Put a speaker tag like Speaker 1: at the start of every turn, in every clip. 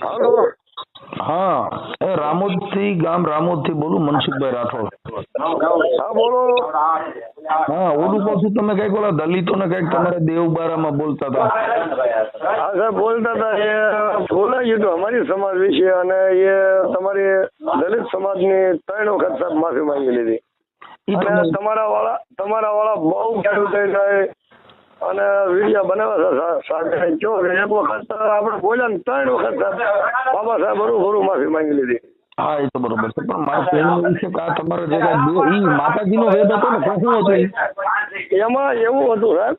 Speaker 1: હાલો.
Speaker 2: હા એ રામોદથી ગામ રામોદથી બોલું મનસુખભાઈ રાઠોડ.
Speaker 1: હા બોલો.
Speaker 2: હા ઓલું પાછું તમે કંઈક ઓલા દલિતો ને કંઈક તમારે દેવબારામાં બોલતા હતા.
Speaker 1: હા સાહેબ બોલતા હતા. એ બોલાઈ ગયું અમારી સમાજ વિશે અને એ તમારી દલિત સમાજની ત્રણ વખત સાહેબ માફી માંગી લીધી. તમારા વાળા તમારા વાળા બહુ ખેડૂત થઈ જાય. અને વીડિયો બનાવ્યા છે. સાથે કયો એક વખત આપણે બોલ્યા ને ત્રણ વખત બાબા સાહેબ બરું બરું માફી માંગી લીધી.
Speaker 2: હા એ તો બરોબર છે. પણ મારે કહેવું એવું છે કે આ તમારા જે કાંઈ માતાજીનો વેદ હતો ને શું હતો
Speaker 1: એમાં એવું હતું સાહેબ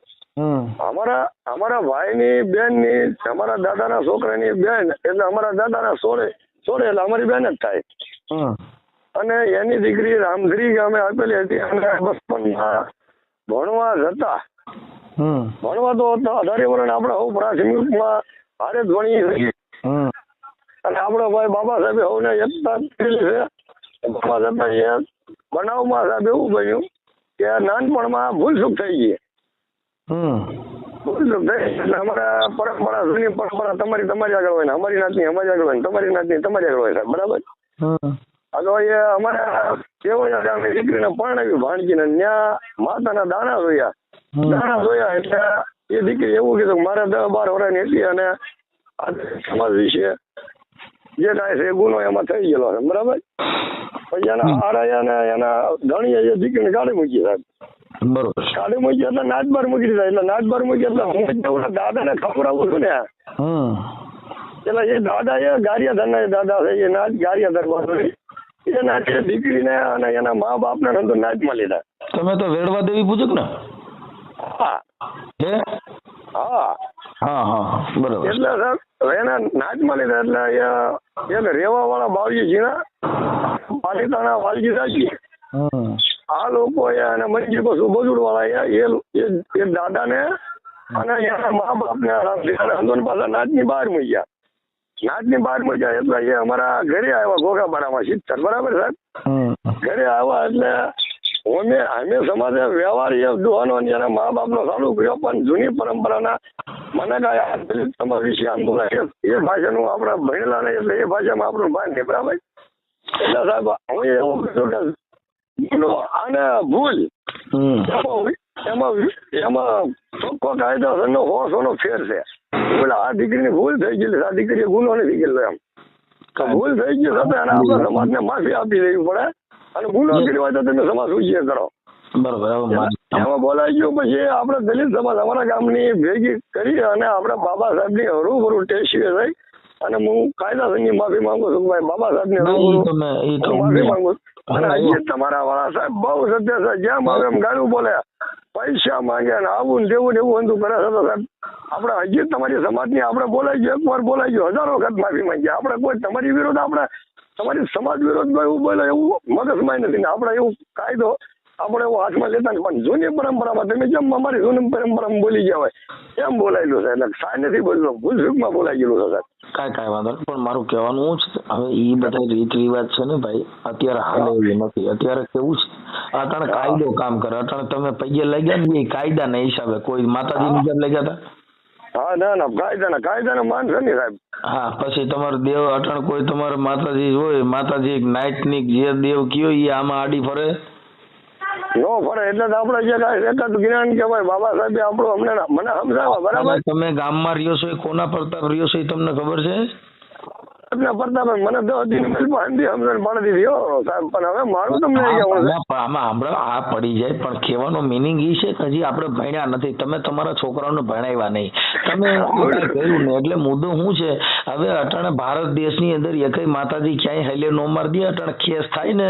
Speaker 1: અમારા અમારા ભાઈની બેનની અમારા દાદાના છોકરાની બેન એટલે અમારા દાદાના સોળે સોળે એટલે અમારી બેન જ થાય.
Speaker 2: હમ.
Speaker 1: અને એની દીકરી રામધરી ગામે આપેલી હતી અને બચપનમાં ભણવા જતા ભણવા તો અઢારે વર્ષ આપણે હું પ્રાથમિકમાં હારે જ ભણીએ છીએ અને આપણો ભાઈ બાબા સાહેબ સૌને એકતા છે. બાબા સાહેબ બનાવમાં સાહેબ એવું બન્યું કે નાનપણમાં ભૂલચૂક થઈ ગઈ.
Speaker 2: ભૂલ
Speaker 1: ભૂલચૂક થઈ એટલે અમારા પરંપરા જૂની પરંપરા તમારી તમારી આગળ હોય ને અમારી નાતની અમારી આગળ હોય ને તમારી નાતની તમારી આગળ હોય સાહેબ બરાબર? તો એ અમારા કેવડિયા ગામની દીકરીને પરણાવી ભાણજીને ત્યાં માતાના દાણા જોયા. દાણા જોયા એટલે એ દીકરી એવું કીધું કે મારે દસ બાર વર્ષની હતી અને સમાજ વિશે જે થાય છે એ ગુનો એમાં થઈ ગયેલો છે બરાબર? પછી એના આરાયા ને એના ધણીએ જે દીકરીને કાઢી મૂકી સાહેબ.
Speaker 2: બરોબર. છે.
Speaker 1: મૂકી એટલે નાચબાર મૂકી દીધા એટલે નાચબાર મૂકી એટલે હું જ ઓલા દાદાને ખવડાવું છું ને. એટલે એ દાદા એ ગારિયાધરના એ દાદા છે એ નાચ ગારિયાધર એ નાચે દીકરીને અને એના મા બાપને નાચમાં લીધા.
Speaker 2: તમે તો વેડવા દેવી પૂજક ને.
Speaker 1: હા.
Speaker 2: હે.
Speaker 1: હા
Speaker 2: હા. બરોબર.
Speaker 1: એટલે સાહેબ એના નાચમાં લીધા એટલે એને રેવા વાળા બાવજીજીના પાલિતાણા વાલજી આ લોકો અને મંજી પશુ બજુડ વાળા એ દાદાને અને એના મા બાપને હંદોન પાછા નાચની બહાર મૂક્યા. નાચની બહાર મૂક્યા એટલે એ અમારા ઘરે આવ્યા ઘોઘાપાડામાં સિત્તેર બરાબર સાહેબ? ઘરે આવ્યા એટલે અમે અમે સમાજે વ્યવહાર એ અને મા બાપનો સારું કર્યો પણ જૂની પરંપરાના મને કાંઈ આ દલિત વિશે આંદોલન એ ભાષાનું આપણે ભણેલા નહીં એટલે એ ભાષામાં આપણું ભાન નહીં બરાબર એટલે સાહેબ હું એવું કીધું કે ભૂલો અને ભૂલ. એમાં એમાં છે ચોખ્ખો કાયદાસરનો હોશોનો ફેર છે. એટલે આ દીકરીની ભૂલ થઈ ગયેલી આ દીકરીએ ગુનો નથી ગયેલો એમ. ભૂલ થઈ ગયો છતાં આપણા સમાજને માફી આપી દેવી પડે. અને ગુનો કર્યો હોય તો તમે સમાજ ઉજ્જે કરો
Speaker 2: બરોબર
Speaker 1: બોલાઈ ગયું પછી આપણે દલિત સમાજ અમારા ગામની ભેગી કરી અને આપણે બાબા સાહેબની હરૂભરું ટેસ્ટ થઈ અને હું કાયદાસરની માફી માંગુ છું ભાઈ બાબા સાહેબ
Speaker 2: ના,
Speaker 1: માફી માંગુ છું. અને
Speaker 2: હા,
Speaker 1: તમારા વાળા સાહેબ બહુ સત્ય છે. જેમ આવે એમ ગાડું બોલે પૈસા માંગે ને આવું ને જેવું ને એવું બધું કરે છે સાહેબ આપણે હજી તમારી સમાજની આપણે બોલાઈ ગયો એકવાર બોલાઈ ગયો હજારો વખત માફી માંગી. આપણે કોઈ તમારી વિરુદ્ધ આપણે તમારી સમાજ વિરુદ્ધ એવું બોલે એવું મગજમાં નથી. આપણે એવું કાયદો આપણે એવું હાથમાં લેતા ને પણ જૂની પરંપરામાં તમે જેમ અમારી જૂની પરંપરામાં બોલી ગયા હોય, એમ બોલાયેલું છે. એટલે નથી બોલ્યો ભૂલ બોલાઈ ગયેલું છે, સાહેબ.
Speaker 2: કાંઈ કાંઈ વાંધો નહીં, પણ મારું કહેવાનું હું છે હવે એ બધા રીત રિવાજ છે ને ભાઈ, અત્યારે હાલે એવું નથી. અત્યારે કેવું છે? અટાણે કાયદો કામ કરે. અટાણે તમે પૈયે લાગ્યા ને એ કાયદાના હિસાબે. કોઈ માતાજીની જેમ લાગ્યા હતા?
Speaker 1: હા ના ના કાયદાના કાયદાના માન છે ને સાહેબ.
Speaker 2: હા પછી તમારે દેવ અટણ કોઈ તમારે માતાજી હોય માતાજી નાઇટની જે દેવ કયો એ આમાં આડી ફરે?
Speaker 1: નો ફરે એટલે તો આપણે જે કાંઈ એકાદ જ્ઞાન કહેવાય બાબા સાહેબે આપણું અમને મને સમજાવવા બરાબર?
Speaker 2: તમે ગામમાં રહ્યો છો એ કોના પ્રતાપ રહ્યો છો એ તમને ખબર છે?
Speaker 1: એમને પ્રતાપભાઈ મને દસ દિન મિલમાં સમજણ પડી દીધી સાહેબ. પણ હવે મારું તમને
Speaker 2: હા,
Speaker 1: કહેવું છે.
Speaker 2: ના, પણ આમાં સાંભળો આ પડી જાય પણ કહેવાનો મિનિંગ એ છે કે હજી આપણે ભણ્યા નથી. તમે તમારા છોકરાઓને ભણાવ્યા નહીં. તમે એ કાંઈ એટલે મુદ્દો શું છે? હવે અટાણે ભારત દેશની અંદર એકય માતાજી ક્યાંય હેલે નો મારી દે અટાણે ખેસ થાય ને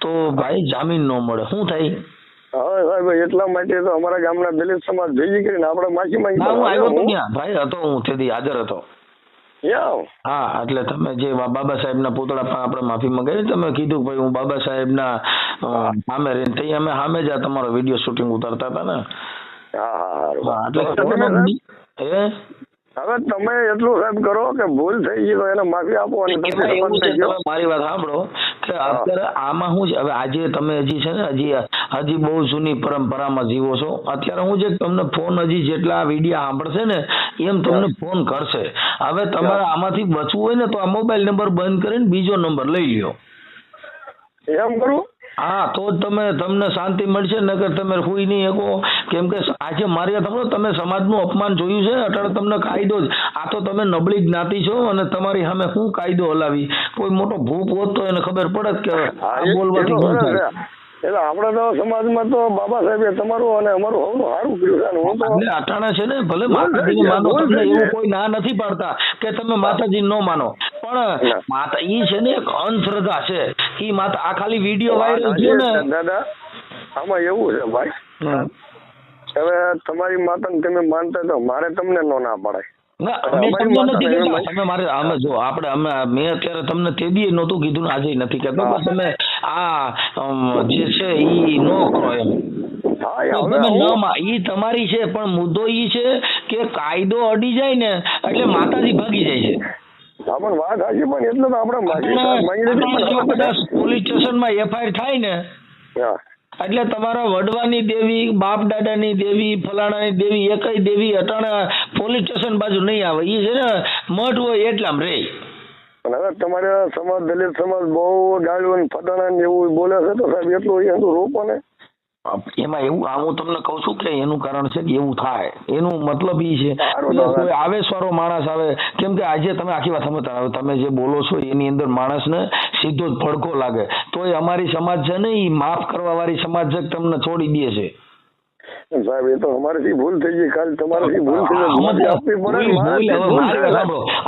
Speaker 2: તો ભાઈ જામીન નો મળે. શું થાય?
Speaker 1: સાહેબ એટલા માટે તો અમારા ગામના દલિત સમાજ ભેગી કરીને આપણે માફી માંગી
Speaker 2: ના હું આવ્યો તો ત્યાં ભાઈ હતો હું તેથી હાજર હતો. હા એટલે તમે જે બાબા સાહેબના પુતળા પણ આપણે માફી મંગાવી તમે કીધું ભાઈ હું બાબા સાહેબના સામે રહીને તઈ અમે સામે જ તમારો વીડિયો શૂટિંગ ઉતારતા હતા ને. એટલે
Speaker 1: હવે તમે એટલું સાહેબ કરો કે ભૂલ થઈ ગઈ તો એને માફી આપો અને
Speaker 2: મારી વાત સાંભળો. અત્યારે આમાં હું હવે આજે તમે હજી છે ને હજી હજી બહુ જૂની પરંપરામાં જીવો છો. અત્યારે હું છે તમને ફોન હજી જેટલા વિડીયા સાંભળશે ને એમ તમને ફોન કરશે. હવે તમારે આમાંથી બચવું હોય ને તો આ મોબાઈલ નંબર બંધ કરીને બીજો નંબર લઈ લ્યો.
Speaker 1: એમ કરું?
Speaker 2: હા તો તમે તમને શાંતિ મળશે નકર તમે હુઈ નહીં શકો. કેમ કે આજે મારી વાત તમે સમાજનું અપમાન જોયું છે અટાણે તમને કાયદો જ. આ તો તમે નબળી જ્ઞાતિ છો અને તમારી સામે શું કાયદો હલાવી? કોઈ મોટો ભૂપ હોત તો એને ખબર પડત કે બોલવાથી શું થાય.
Speaker 1: એટલે આપણા તો સમાજમાં તો બાબા સાહેબે તમારું અને અમારું સૌનું સારું કર્યું છે
Speaker 2: અટાણે છે ને ભલે
Speaker 1: ગઈ,
Speaker 2: માનો તમને એવું કોઈ ના નથી પાડતા કે તમે માતાજી ન માનો. પણ માતા ઈ છે ને એક અંધશ્રદ્ધા છે. ઈ માતા આ ખાલી વીડિયો વાયરલ થયો ને
Speaker 1: દાદા આમાં એવું છે ભાઈ. હવે તમારી માતાને તમે માનતા તો મારે તમને નો ના પડાય
Speaker 2: મારે જો આપણે અમે મેં અત્યારે તમને તે દી નહોતું કીધું આજે નથી કહેતો પણ તમે આ જે છે ઈ નો કરો એમ. ઈ તમારી છે પણ મુદ્દો ઈ છે કે કાયદો અડી જાય ને એટલે માતાજી ભાગી જાય છે.
Speaker 1: પણ વાત હાજી પણ એટલે તો આપણે માગી
Speaker 2: કદાચ પોલીસ સ્ટેશનમાં એફઆઈઆર થાય ને
Speaker 1: હા.
Speaker 2: એટલે તમારા વડવાની દેવી બાપ દાદાની દેવી ફલાણાની દેવી એકય દેવી અટાણે પોલીસ સ્ટેશન બાજુ નહીં આવે. એ છે ને મઠ હોય એટલામ રે.
Speaker 1: પણ હવે તમારે સમાજ દલિત સમાજ બહુ ગાળ્યું ફટાણા ને એવું બોલે છે તો સાહેબ એટલું એ બધું રોકો ને.
Speaker 2: એમાં એવું આ હું તમને કહું છું કે એનું કારણ છે કે એવું થાય. એનું મતલબ ઈ છે
Speaker 1: તો
Speaker 2: આવેશવાળો માણસ આવે કેમ કે આજે તમે આખી વાત સમજતા આવે તમે જે બોલો છો એની અંદર માણસને સીધો જ ભડકો લાગે. તો એ અમારી સમાજ છે ને એ માફ કરવા વાળી સમાજ છે તમને છોડી દે છે.
Speaker 1: સાહેબ એ તો અમારેથી ભૂલ થઈ ગઈ. કાલ તમારાથી ભૂલ થઈ.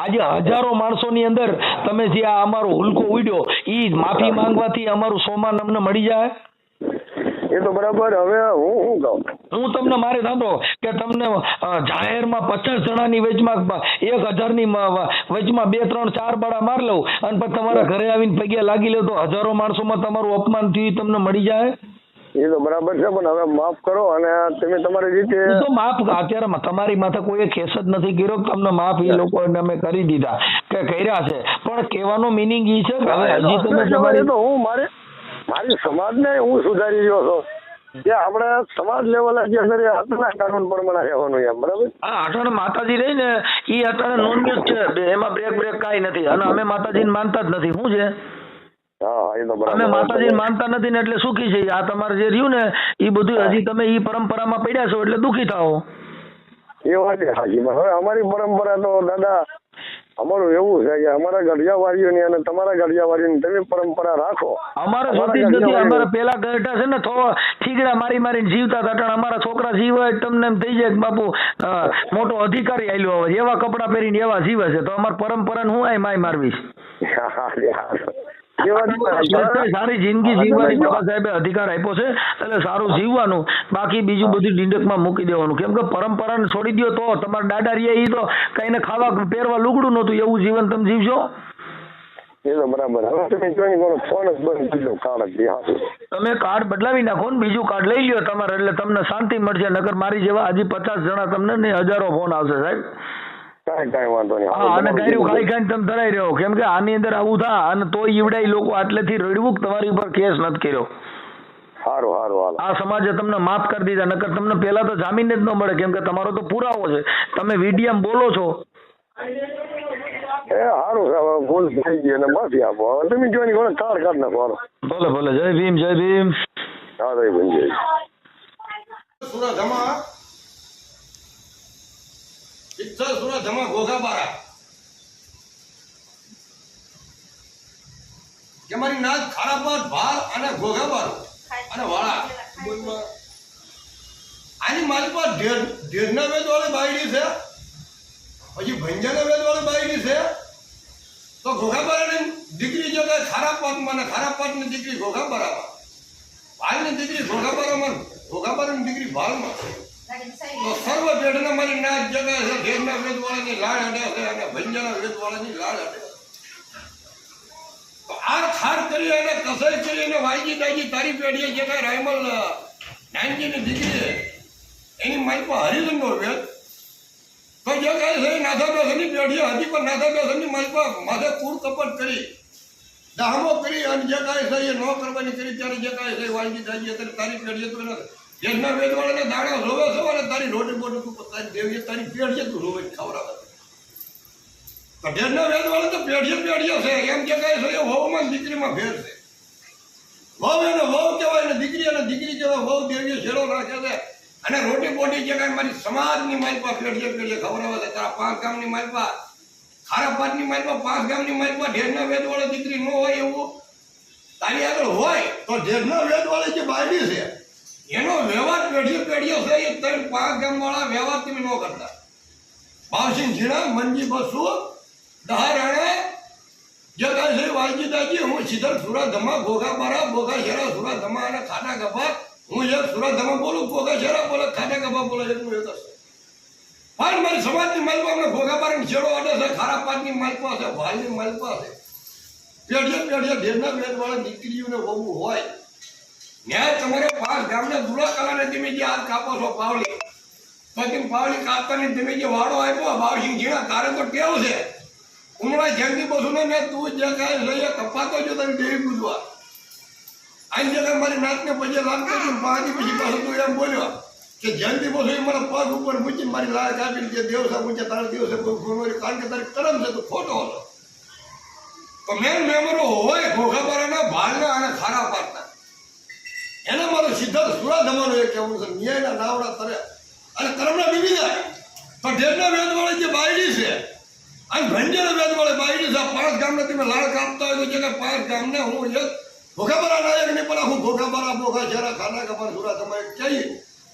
Speaker 2: આજે હજારો માણસો ની અંદર તમે જે આ અમારો હુલકો ઉડ્યો ઈ માફી માંગવાથી અમારું સોમાન અમને મળી જાય?
Speaker 1: એ તો બરાબર હવે હું શું કહું?
Speaker 2: હું તમને મારે સાંભળો કે તમને જાહેરમાં પચાસ જણાની વેચમાં એક હજારની વેચમાં બે ત્રણ ચાર બાળા માર લઉં અને પછી તમારા ઘરે આવીને પગે લાગી લે તો હજારો માણસોમાં તમારું અપમાન થયું તમને મળી જાય?
Speaker 1: એ તો બરાબર છે પણ હવે માફ કરો અને તમે તમારી રીતે
Speaker 2: તો માફ અત્યારે તમારી માથે કોઈ કેસ જ નથી કર્યો તમને માફ એ લોકો અમે કરી દીધા કે કર્યા છે. પણ કહેવાનો મિનિંગ એ છે કે હવે હજી તમે તમારી
Speaker 1: તો હું મારે મારી સમાજને હું સુધારી રહ્યો છું. કે આપણે સમાજ લેવલે જે અંદર હાથના કાનૂન પ્રમાણે રહેવાનું એમ બરાબર?
Speaker 2: હા અટાણે માતાજી રહી ને ઈ અટાણે નોનવેજ છે. એમાં બ્રેક બ્રેક કાંઈ નથી. અને અમે માતાજીને માનતા જ નથી. શું છે?
Speaker 1: એ
Speaker 2: અમે માતાજીને માનતા નથી ને એટલે સુખી છે આ તમારે જે રહ્યું ને એ બધું હજી તમે ઈ પરંપરામાં પડ્યા છો એટલે દુખી થાઓ.
Speaker 1: એ વાત એ સાચી હવે અમારી પરંપરા તો દાદા અમારું એવું છે કે અમારા ગઢિયાવાડીઓની અને તમારા ગઢિયાવાડીની તમે પરંપરા રાખો.
Speaker 2: અમારે જોતી જ નથી. અમારે પેલા ગઢા છે ને ઠીકડા મારી મારીને જીવતા હતા. અટાણે અમારા છોકરા જીવે તમને એમ થઈ જાય કે બાપુ મોટો અધિકારી આયલો હવે એવા કપડાં પહેરીને એવા જીવે છે. તો અમારી પરંપરાને હું આય માય મારવી
Speaker 1: હા,
Speaker 2: સારી જિંદગી જીવવાની બાબા સાહેબે અધિકાર આપ્યો છે. એટલે સારું જીવવાનું. બાકી બીજું બધું ડીંડકમાં મૂકી દેવાનું. કેમ કે પરંપરાને છોડી દો તો. તમારા દાદા રહ્યા એ તો કઈને ખાવા પહેરવા લુગડું નહોતું. એવું જીવન તમે જીવશો?
Speaker 1: એ તો બરાબર. હવે તમે જોઈ કોનો ફોન જ બંધ થઈ ગયો કાર્ડ
Speaker 2: તમે કાર્ડ બદલાવી નાખો ને બીજું કાર્ડ લઈ લ્યો તમારે. એટલે તમને શાંતિ મળશે. નગર મારી જેવા હજી પચાસ જણા તમને ને હજારો ફોન આવશે સાહેબ.
Speaker 1: કાંઈ કાંઈ વાંધો નહીં.
Speaker 2: હા અને ગાયરું ખાઈ ખાઈને તમે ધરાઈ રહ્યો. કેમ કે આની અંદર આવું થા અને તોય ઈવડાઈ લોકો આટલેથી રડવું તમારી ઉપર કેસ નથી કર્યો?
Speaker 1: સારું સારું હાલો.
Speaker 2: આ સમાજે તમને માફ કરી દીધા નકર તમને પહેલા તો જામીન જ ન મળે. કેમ કે તમારો તો પુરાવો છે. તમે વીડિયમ બોલો છો.
Speaker 1: એ સારું ભૂલ થઈ ગઈ અને માફી આપો. હવે તમે જોઈ કોને કાર્ડ કાઢ નાખો હાલો.
Speaker 2: ભલે ભલે. જય ભીમ જય ભીમ.
Speaker 1: હા જય ભીમ જય
Speaker 3: ધમા ઇચ્છા સુરા ધમા ઘોઘા બારા કે મારી નાચ ખારાપાત ભાર અને ઘોઘા બારો અને વાળા. આની મારી પાસે ઢેર ઢેરના વેદ વાળી બાયડી છે. પછી ભંજાના વેદ વાળી બાયડી છે. તો ઘોઘા બારાની દીકરી જો કાંઈ ખારા પાતમાં ને ખારા પાતની દીકરી ઘોઘા બારામાં ભાઈની દીકરી ઘોઘા બારામાં ઘોઘા બારાની દીકરી ભાલમાં. સર્વ પેઢને મારી નાચ જગા છે ઢેરના વેદવાળાની લાળ અડે છે અને ભંજાના વેદવાળાની લાળ અડે તો આ ખાર કરી અને કસર કરી અને વાયજી દાજી તારી પેઢીએ જે કાંઈ રાયમલ, નાનજીની દીકરી એની મારી પર હરિજનનો વેદ. તો જે કાંઈ છે નાથા બેસનની પેઢીએ હજી પણ નાથા બેસનની મારી પર માથે કૂર કપટ કરી,
Speaker 1: દાહમો કરી અને જે કાંઈ છે એ ન કરવાની કરી, ત્યારે જે કાંઈ છે વાયજી દાજી તારી પેઢીએ તો એને જેના વેદવાળાને દાણા રોવે અને તારી રોટી બોટી ઉપર તારી દેવીએ તારી પેઢીએ તું રોવે ખવડાવે તો ઢેરના વેદવાળા તો પેઢીએ પેઢીએ છે. એમ કે કાંઈ છે, એ વહુમાં દીકરીમાં ફેર છે. વહુ એને વહુ કહેવાય ને દીકરી એને દીકરી કહેવાય. વહુ દેવીએ છેડો નાખે છે. અને રોટી બોટી જે કાંઈ મારી સમાજની માલપા પેઢીએ પેઢીએ ખવડાવે છે તારા પાંચ ગામની માલપા, ખારા પાટની માલપા, પાંચ ગામની માલપા ઢેરના વેદવાળા દીકરી ન હોય એવું તારી આગળ હોય, તો ઢેરના વેદવાળી જે બાયડી છે એનો વ્યવહાર પેઢી પેઢીઓ છે, એ ત્રણ પાંચ ગામવાળા વ્યવહાર તમે ન કરતા. ભાવસિંહ ઝીણા, મંજી બસુ દહારાણે જે કાંઈ છે વાલજી દાજી હું સીધર સુરા ધમા ઘોઘા મારા ઘોઘા શેરા સુરા ધમા અને ખાટા ગભા હું જે સુરા ધમા બોલું ઘોઘા શેરા બોલે ખાટા ગભા બોલે છે, હું એ પણ મારી સમાજની માલકો અમને ભોગા બારા છેડો અડે છે, ખારા પાટની માલકો છે ભાઈની માલકો છે. પેઢીએ પેઢીએ ઢેરના વેદવાળા દીકરીઓને વહુ હોય. ન્યાય તમારે પાંચ ગામને દુરા કલાને તમે જે હાથ કાપો છો પાવલી પછી તેમ પાવલી કાપતાની તમે જે વાળો આપ્યો ભાવસિંહ જીણા તારે તો કેવું છે. ઉમરા જંગી બસુને મેં તું જે કાંઈ લઈએ કપાતો જો તને દેવી પૂજવા આની જગ્યાએ મારી નાતને પછી લાગતો છું પાંચ પછી પાછું તું એમ બોલ્યો કે જયંતિ બસુ એ મારા પગ ઉપર મૂકી મારી લાળ કાપી જે દેવસા મૂકે તારા દિવસે ગુનો કારણ કે તારે કરમ છે, તો ખોટો હતો. તો મેન મેમરો હોય ઘોઘાપારાના ભાલના અને ખારા પાટના એને મારો સિદ્ધાર્થ સુરાધમાનું એ કહેવું છે, ન્યાયના નાવડા તરે. અને કર્મના બીબી જાય પણ ઢેરના વેદવાળી જે બાયડી છે, અને ભંજેના વેદવાળી બાયડી છે પાંચ ગામને તમે લાળ કાપતા હોય તો કે પાંચ ગામને હું એક ભોગાબારા નાયક નહીં, પણ હું ભોખાબરા ભોખા જરા ખાના ખબર સુરા તમારે કહીએ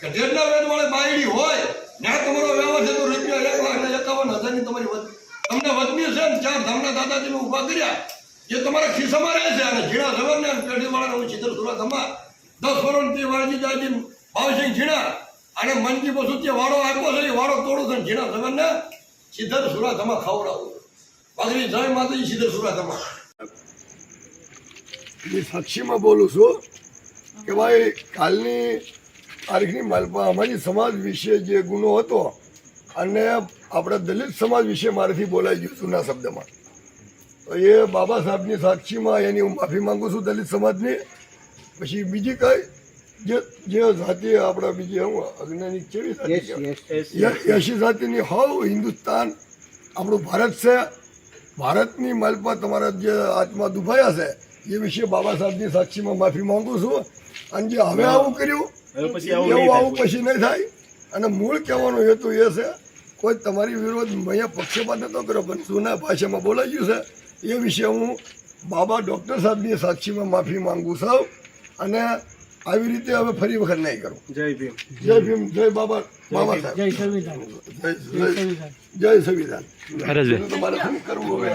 Speaker 1: કે ઢેરના વેદવાળી બાયડી હોય ત્યાં તમારો વ્યવહાર છે તો રૂપિયા એક લાખ ને એકાવન હજારની તમારી વધ તમને વધની છે ને ચાર ધામના દાદાજીને ઊભા કર્યા એ તમારા ખિસ્સામાં રહે છે અને ઝીણા પેઢી પેઢીવાળાને હું ચિત્ર સુરા ધમા દસ વર્ષથી વાળજી દાદી ભાવસિંહ ઝીણા અને મનજી બસુ તે વાળો આપ્યો છે એ વાળો તોડો છે ઝીણા જવરને સિદ્ધર સુરા ધમા ખવડાવું. પાછળ જય માતાજી સિદ્ધર સુરા ધમા
Speaker 4: હું સાક્ષીમાં બોલું છું કે ભાઈ, કાલની તારીખની માલપા અમારી સમાજ વિશે જે ગુનો હતો અને આપણા દલિત સમાજ વિશે મારાથી બોલાઈ ગયું જૂના શબ્દમાં. તો એ બાબા સાહેબની સાક્ષીમાં એની હું માફી માંગુ છું દલિત સમાજની. પછી બીજી કઈ? જે જે જાતિ આપણા બીજી હું અજ્ઞાની કેવી જાતિ કહેવાય? યશી જાતિની હોવ હિન્દુસ્તાન આપણું ભારત છે. ભારતની માલપા તમારા જે આત્મા દુભાયા છે એ વિશે બાબા સાહેબની સાક્ષીમાં માફી માંગુ છું. અને જે હવે આવું કર્યું
Speaker 3: હવે પછી આવું
Speaker 4: એવું આવું પછી નહીં થાય. અને મૂળ કહેવાનો હેતુ એ છે કોઈ તમારી વિરોધ અહીંયા પક્ષપાત નતો કર્યો પણ જૂના ભાષામાં બોલાઈ ગયું છે. એ વિશે હું બાબા ડૉક્ટર સાહેબની સાક્ષીમાં માફી માંગુ છું. અને આવી રીતે હવે ફરી વખત નહીં કરું.
Speaker 3: જય ભીમ.
Speaker 4: જય ભીમ જય બાબા બાબા સાહેબ.
Speaker 5: જય સંવિધાન.
Speaker 4: જય સંવિધાન. તમારે શું કરવું હવે?